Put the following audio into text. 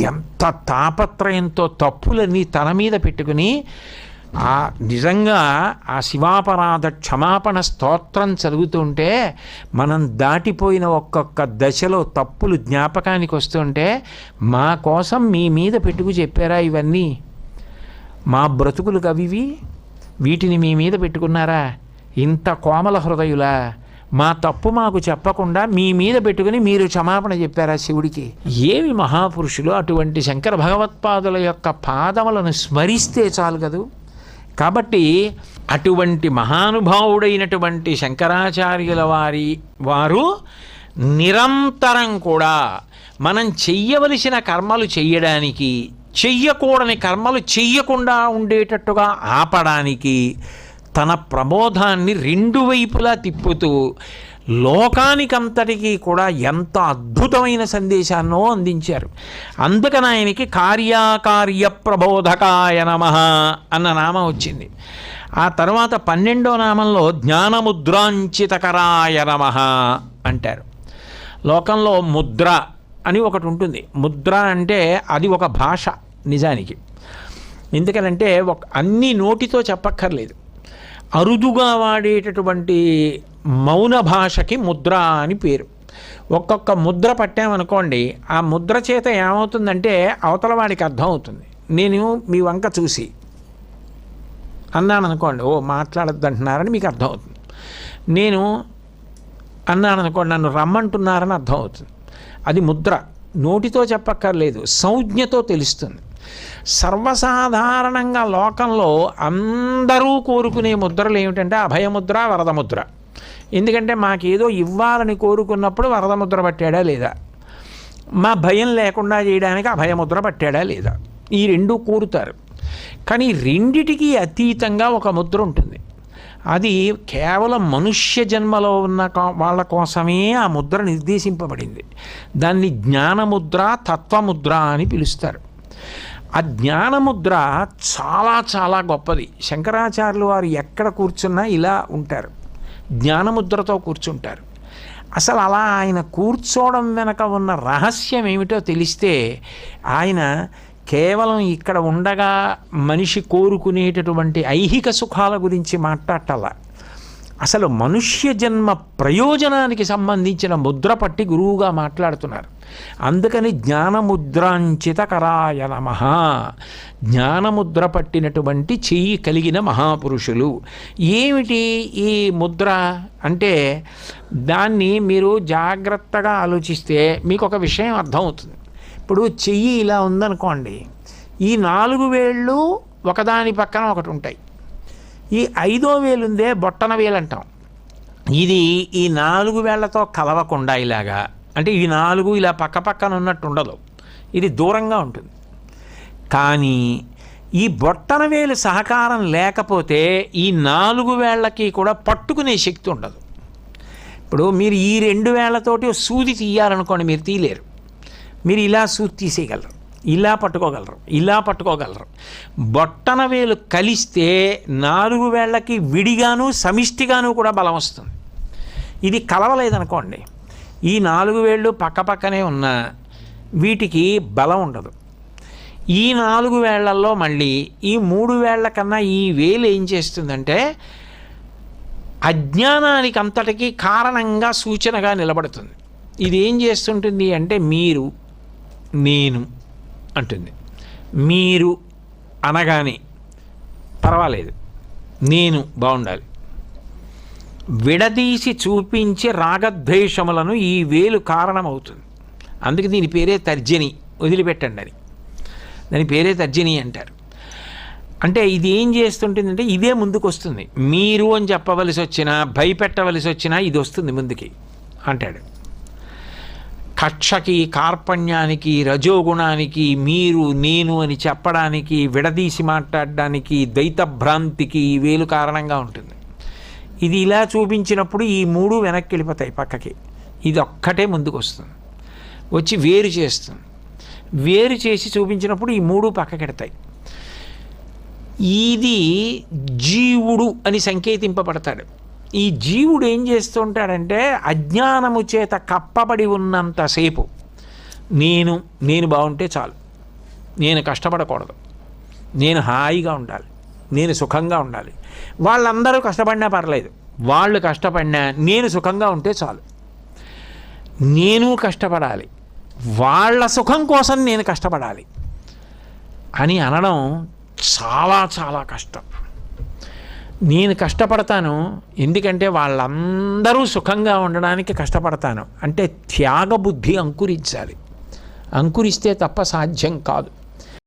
ఎంత తాపత్రయంతో తప్పులన్నీ తన మీద పెట్టుకుని ఆ నిజంగా ఆ శివాపరాధ క్షమాపణ స్తోత్రం చదువుతుంటే మనం దాటిపోయిన ఒక్కొక్క దశలో తప్పులు జ్ఞాపకానికి వస్తుంటే మా కోసం మీ మీద పెట్టుకు చెప్పారా ఇవన్నీ? మా బ్రతుకులు కవివి వీటిని మీ మీద పెట్టుకున్నారా? ఇంత కోమల హృదయులా? మా తప్పు మాకు చెప్పకుండా మీ మీద పెట్టుకుని మీరు క్షమాపణ చెప్పారా శివుడికి? ఏమి మహాపురుషులు అటువంటి శంకర భగవత్పాదుల యొక్క పాదములను స్మరిస్తే చాలు కదూ? కాబట్టి అటువంటి మహానుభావుడైనటువంటి శంకరాచార్యుల వారి వారు నిరంతరం కూడా మనం చెయ్యవలసిన కర్మలు చెయ్యడానికి చెయ్యకూడని కర్మలు చెయ్యకుండా ఉండేటట్టుగా ఆపడానికి తన ప్రబోధాన్ని రెండు వైపులా తిప్పుతూ లోకానికంతటికీ కూడా ఎంత అద్భుతమైన సందేశాన్నో అందించారు. అందుకని ఆయనకి కార్యాకార్య ప్రబోధకాయ నమ అన్న నామం వచ్చింది. ఆ తర్వాత పన్నెండో నామంలో జ్ఞానముద్రాంచితకరాయ నమ అంటారు. లోకంలో ముద్ర అని ఒకటి ఉంటుంది. ముద్ర అంటే అది ఒక భాష నిజానికి. ఎందుకనంటే ఒక అన్ని నోటితో చెప్పక్కర్లేదు. అరుదుగా వాడేటటువంటి మౌన భాషకి ముద్ర అని పేరు. ఒక్కొక్క ముద్ర పట్టామనుకోండి ఆ ముద్ర చేత ఏమవుతుందంటే అవతల వాడికి అర్థం అవుతుంది నేను మీ వంక చూసి అన్నాననుకోండి ఓ మాట్లాడద్దంటున్నారని మీకు అర్థం అవుతుంది నేను అన్నాననుకోండి నన్ను రమ్మంటున్నారని అర్థం అవుతుంది అది ముద్ర. నోటితో చెప్పక్కర్లేదు సంజ్ఞతో తెలుస్తుంది. సర్వసాధారణంగా లోకంలో అందరూ కోరుకునే ముద్రలు ఏమిటంటే అభయముద్ర వరదముద్ర. ఎందుకంటే మాకేదో ఇవ్వాలని కోరుకున్నప్పుడు వరదముద్ర పట్టాడా లేదా? మా భయం లేకుండా చేయడానికి అభయముద్ర పట్టాడా లేదా? ఈ రెండు కోరుతారు. కానీ రెండిటికి అతీతంగా ఒక ముద్ర ఉంటుంది. అది కేవలం మనుష్య జన్మలో ఉన్న వాళ్ళ కోసమే ఆ ముద్ర నిర్దేశింపబడింది. దాన్ని జ్ఞానముద్ర తత్వముద్ర అని పిలుస్తారు. ఆ జ్ఞానముద్ర చాలా చాలా గొప్పది. శంకరాచార్యులు వారు ఎక్కడ కూర్చున్నా ఇలా ఉంటారు. జ్ఞానముద్రతో కూర్చుంటారు. అసలు అలా ఆయన కూర్చోవడం వెనక ఉన్న రహస్యం ఏమిటో తెలిస్తే ఆయన కేవలం ఇక్కడ ఉండగా మనిషి కోరుకునేటటువంటి ఐహిక సుఖాల గురించి మాట్లాడాల అసలు మనుష్య జన్మ ప్రయోజనానికి సంబంధించిన ముద్ర పట్టి గురువుగా మాట్లాడుతున్నారు. అందుకని జ్ఞానముద్రాంచిత కరాయ నమ. జ్ఞానముద్ర పట్టినటువంటి చెయ్యి కలిగిన మహాపురుషులు. ఏమిటి ఈ ముద్ర? అంటే దాన్ని మీరు జాగ్రత్తగా ఆలోచిస్తే మీకు ఒక విషయం అర్థమవుతుంది. ఇప్పుడు చెయ్యి ఇలా ఉందనుకోండి. ఈ నాలుగు వేళ్ళు ఒకదాని పక్కన ఒకటి ఉంటాయి. ఈ ఐదో వేలుందే బొట్టన వేలు అంటాం ఇది ఈ నాలుగు వేళ్ళతో కలవకుండా ఇలాగా అంటే ఈ నాలుగు ఇలా పక్క పక్కన ఉన్నట్టు ఉండదు. ఇది దూరంగా ఉంటుంది. కానీ ఈ బొట్టన వేలు సహకారం లేకపోతే ఈ నాలుగు వేళ్ళకి కూడా పట్టుకునే శక్తి ఉండదు. ఇప్పుడు మీరు ఈ రెండు వేళ్ళతోటి సూది తీయాలనుకోండి మీరు తీయలేరు. మీరు ఇలా సూది తీసేయగలరు. ఇలా పట్టుకోగలరు ఇలా పట్టుకోగలరు. బొట్టన వేలు కలిస్తే నాలుగు వేళ్ళకి విడిగాను సమిష్టిగాను కూడా బలం వస్తుంది. ఇది కలవలేదనుకోండి. ఈ నాలుగు వేళ్ళు పక్కపక్కనే ఉన్న వీటికి బలం ఉండదు. ఈ నాలుగు వేళ్ళలో మళ్ళీ ఈ మూడు వేళ్ళ కన్నా ఈ వేలు ఏం చేస్తుందంటే అజ్ఞానానికి అంతటికీ కారణంగా సూచనగా నిలబడుతుంది. ఇది ఏం చేస్తుంటుంది అంటే మీరు నేను అంటుంది. మీరు అనగానే పర్వాలేదు నేను బాగుండాలి. విడదీసి చూపించి రాగద్వేషములను ఈ వేలు కారణమవుతుంది. అందుకే దీని పేరే తర్జని వదిలిపెట్టండి అని. దాని పేరే తర్జని అంటారు. అంటే ఇది ఏం చేస్తుంటుందంటే ఇదే ముందుకు వస్తుంది మీరు అని చెప్పవలసి వచ్చినా భయపెట్టవలసి వచ్చినా ఇది వస్తుంది ముందుకి అంటాడు. కక్షకి కార్పణ్యానికి రజోగుణానికి మీరు నేను అని చెప్పడానికి విడదీసి మాట్లాడడానికి దైతభ్రాంతికి వేలు కారణంగా ఉంటుంది. ఇది ఇలా చూపించినప్పుడు ఈ మూడు వెనక్కి వెళ్ళిపోతాయి పక్కకి. ఇది ఒక్కటే ముందుకు వస్తుంది వచ్చి వేరు చేస్తుంది. వేరు చేసి చూపించినప్పుడు ఈ మూడు పక్కకెడతాయి ఇది జీవుడు అని సంకేతింపబడతాడు. ఈ జీవుడు ఏం చేస్తుంటాడంటే అజ్ఞానము చేత కప్పబడి ఉన్నంతసేపు నేను నేను బాగుంటే చాలు. నేను కష్టపడకూడదు. నేను హాయిగా ఉండాలి. నేను సుఖంగా ఉండాలి. వాళ్ళందరూ కష్టపడినా పర్లేదు. వాళ్ళు కష్టపడినా నేను సుఖంగా ఉంటే చాలు. నేను కష్టపడాలి. వాళ్ళ సుఖం కోసం నేను కష్టపడాలి. అని అనడం చాలా చాలా కష్టం. నేను కష్టపడతాను ఎందుకంటే వాళ్ళందరూ సుఖంగా ఉండడానికి కష్టపడతాను. అంటే త్యాగబుద్ధి అంకురించాలి. అంకురిస్తే తప్ప సాధ్యం కాదు.